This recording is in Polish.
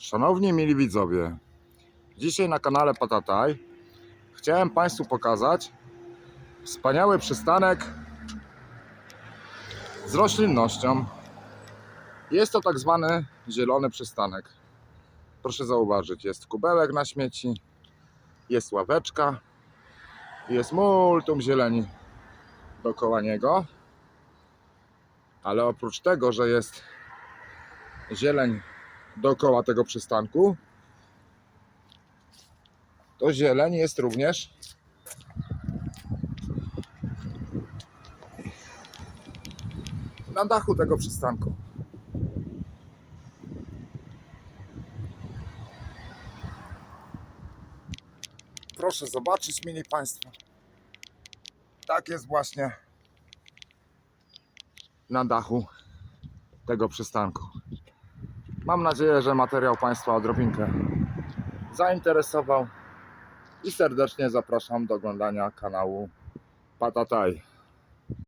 Szanowni mili widzowie, dzisiaj na kanale Patataj chciałem Państwu pokazać wspaniały przystanek z roślinnością. Jest to tak zwany zielony przystanek. Proszę zauważyć, jest kubełek na śmieci, jest ławeczka, jest multum zieleni dookoła niego. Ale oprócz tego, że jest zieleń dookoła tego przystanku, to zieleń jest również na dachu tego przystanku. Proszę zobaczyć, mili Państwo. Tak jest właśnie na dachu tego przystanku. Mam nadzieję, że materiał Państwa odrobinkę zainteresował i serdecznie zapraszam do oglądania kanału Patataj.